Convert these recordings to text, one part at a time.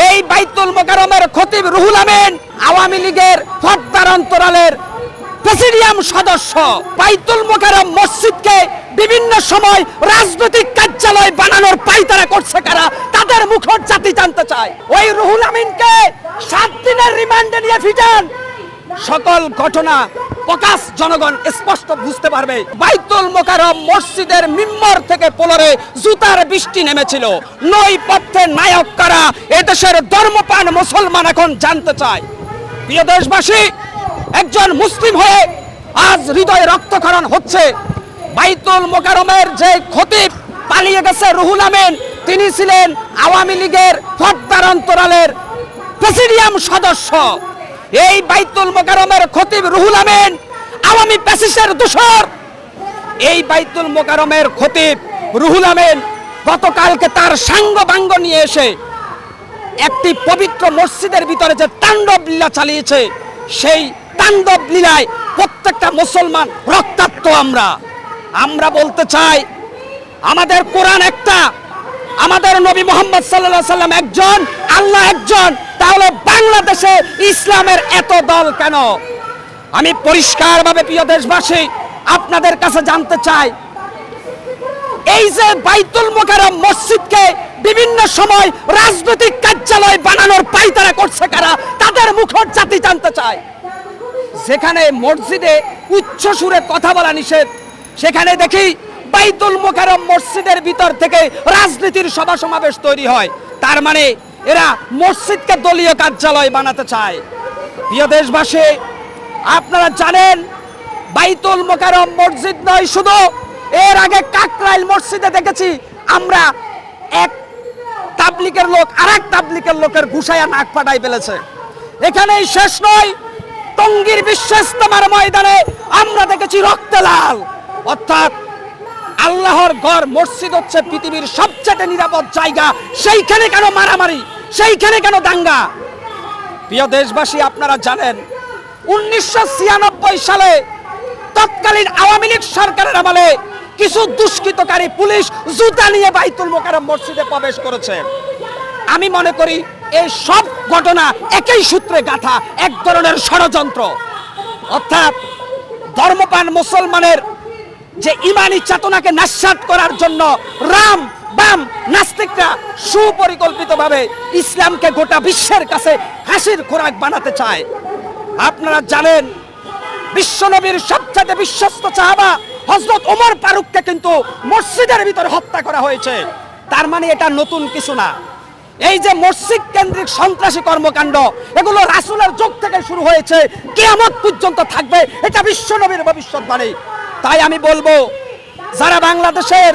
এই বাইতুল মোকারমের খতিব রুহুল আমিন আওয়ামী লীগের ফদ্দার অন্তরালের প্রেসিডিয়াম সদস্য। বাইতুল মোকারম মসজিদকে বিভিন্ন সময় রাজনৈতিক কার্যালয় বানানোর পাইতারা করছে কারা? তাদের মুখর জাতি জানতে চায়। ওই রুহুল আমিনকে সাত দিনের রিমান্ডে নিয়ে ফিটান। সকল ঘটনা প্রকাশ জনগণ স্পষ্ট বুঝতে পারবে। বাইতুল মোকারম মসজিদের মিম্বর থেকে পোলরে জুতার বৃষ্টি নেমেছিল। নই পথের নায়ক কারা? এদেশের ধর্মপান মুসলমান এখন জানতে চায়। প্রিয় দেশবাসী, একজন মুসলিম হয়ে আজ হৃদয়ে রক্তক্ষরণ হচ্ছে। বাইতুল মোকারমের যে খতিব পালিয়ে গেছে রুহুল আমিন, তিনি ছিলেন আওয়ামী লীগের ফদ্দার অন্তরালের প্রেসিডিয়াম সদস্য। এই বাইতুল মোকারমের খতিব রুহুল আমিন, আওয়ামী প্যাসিসের দূষর। এই বাইতুল মোকারমের খতিব রুহুল আমিন গতকালকে তার সাঙ্গ বাঙ্গ নিয়ে এসে একটি পবিত্র মসজিদের ভিতরে যে তাণ্ডব লীলা চালিয়েছে, সেই তাণ্ডব লীলায় প্রত্যেকটা মুসলমান রক্তাক্ত আমরা। আমরা বলতে চাই, আমাদের কোরআন একটা, আমাদের নবী মোহাম্মদ সাল্লাহ সাল্লাম একজন, আল্লাহ একজন। তাহলে বাংলাদেশে ইসলামের এত দল কেন? আমি পরিষ্কারভাবে প্রিয় দেশবাসী, আপনাদের কাছে জানতে চাই, এই যে বাইতুল মোকারম মসজিদকে বিভিন্ন সময় রাজনৈতিক কার্যালয় বানানোর পাইতারা করছে কারা? তাদের মুখর জাতি জানতে চায় যেখানে মসজিদে উচ্চ সুরে কথা বলা নিষেধ, সেখানে দেখি বাইতুল মোকারম মসজিদের ভিতর থেকে রাজনীতির সভা সমাবেশ তৈরি হয়। তার মানে এরা মসজিদকে দলীয় কার্যালয় বানাতে চায়। প্রিয় দেশবাসী, আপনারা জানেন, বাইতুল মোকারম মসজিদ নয় শুধু, এর আগে কাকরাইল মসজিদে দেখেছি, আমরা এক তাবলিকের লোক আর এক তাবলিকের লোকের ঘুষাইয়া নাক ফাটাই ফেলেছে। এখানেই শেষ নয়, টঙ্গীর বিশ্ব ইস্তেমার ময়দানে আমরা দেখেছি রক্তে লাল। অর্থাৎ আল্লাহর ঘর মসজিদ হচ্ছে পৃথিবীর সবচেয়ে নিরাপদ জায়গা, সেইখানে কেন মারামারি? সেইখানে কেন দাঙ্গা? প্রিয় দেশবাসী, আপনারা জানেন, উনিশশো ছিয়ানব্বই সালে তৎকালীন আওয়ামী লীগ সরকারের আমলে কিছু দুষ্কৃতকারী পুলিশ জুতা নিয়ে বাইতুল মোকারম মসজিদে প্রবেশ করেছে। আমি মনে করি, এই সব ঘটনা একই সূত্রে গাথা, এক ধরনের ষড়যন্ত্র। অর্থাৎ ধর্মপান মুসলমানের যে ইমানি চেতনাকে নাস্বাত করার জন্য রাম, বাম, নাস্তিকরা সুপরিকল্পিতভাবে ইসলামকে গোটা বিশ্বের কাছে হাসির খোরাক বানাতে চায়। আপনারা জানেন, বিশ্বনবীর সবচেয়ে বিশ্বস্ত চাহাবা হজরত ওমর ফারুককে কিন্তু মসজিদের ভিতরে হত্যা করা হয়েছে। তার মানে এটা নতুন কিছু না। এই যে মসজিদ কেন্দ্রিক সন্ত্রাসী কর্মকাণ্ড, এগুলো রাসুলের যুগ থেকে শুরু হয়েছে। কেয়ামত পর্যন্ত থাকবে, এটা বিশ্বনবীর ভবিষ্যৎবাণী। তাই আমি বলব, যারা বাংলাদেশের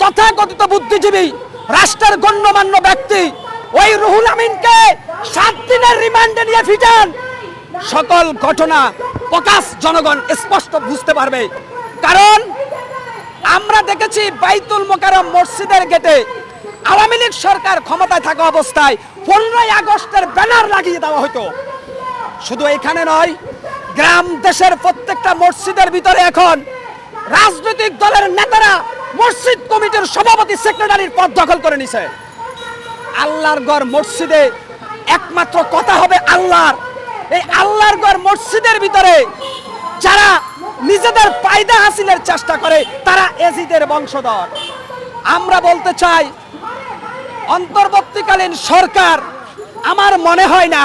তথাকথিত বুদ্ধিজীবী, রাষ্ট্রের গণ্যমান্য ব্যক্তি, ওই রুহুল আমিনকে সাত দিনের রিমান্ডে নিয়ে ফিটান। সকল ঘটনা প্রকাশ জনগণ স্পষ্ট বুঝতে পারবে। কারণ আমরা দেখেছি বাইতুল মোকারম মসজিদের গেটে আওয়ামী লীগ সরকার ক্ষমতায় থাকা অবস্থায় পনেরোই আগস্টের ব্যানার লাগিয়ে দেওয়া হতো। শুধু এখানে নয় গ্রাম দেশের প্রত্যেকটা মসজিদের ভিতরে এখন রাজনৈতিক দলের নেতারা মসজিদ কমিটির সভাপতি সেক্রেটারির পদ দখল করে নিছে। আল্লাহর গড় মসজিদে একমাত্র কথা হবে আল্লাহর। এই আল্লাহর গড় মসজিদের ভিতরে যারা নিজেদের পায়দা হাসিলের চেষ্টা করে, তারা এজিদের বংশধর। আমরা বলতে চাই, অন্তর্বর্তীকালীন সরকার আমার মনে হয় না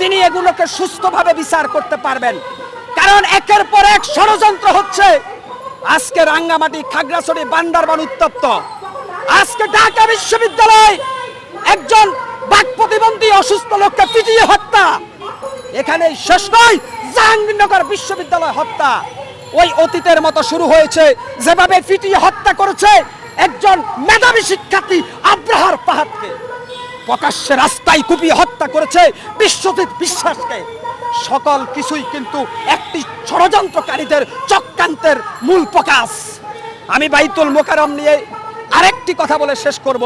তিনি এগুলোকে সুস্থভাবে বিচার করতে পারবেন। কারণ একের পর এক ষড়যন্ত্র হচ্ছে। আজকে রাঙ্গামাটি, খাগড়াছড়ি, বান্দারবান উত্তপ্ত। আজকে ঢাকা বিশ্ববিদ্যালয় একজন বাক প্রতিবন্ধী অসুস্থ লোককে পিটিয়ে হত্যা। এখানে শেষ নয়, জাহাঙ্গীরনগর বিশ্ববিদ্যালয় হত্যা। ওই অতীতের মতো শুরু হয়েছে, যেভাবে পিটিয়ে হত্যা করেছে একজন মেধাবী শিক্ষার্থী আব্রাহার পাহাড়কে প্রকাশ্যে রাস্তায় কুপিয়ে হত্যা করেছে বিশ্বজিৎ বিশ্বাসকে। সকল কিছুই কিন্তু একটি ষড়যন্ত্রকারীদের চক্রান্তের মূল প্রকাশ। আমি বাইতুল মোকারম নিয়ে আরেকটি কথা বলে শেষ করব।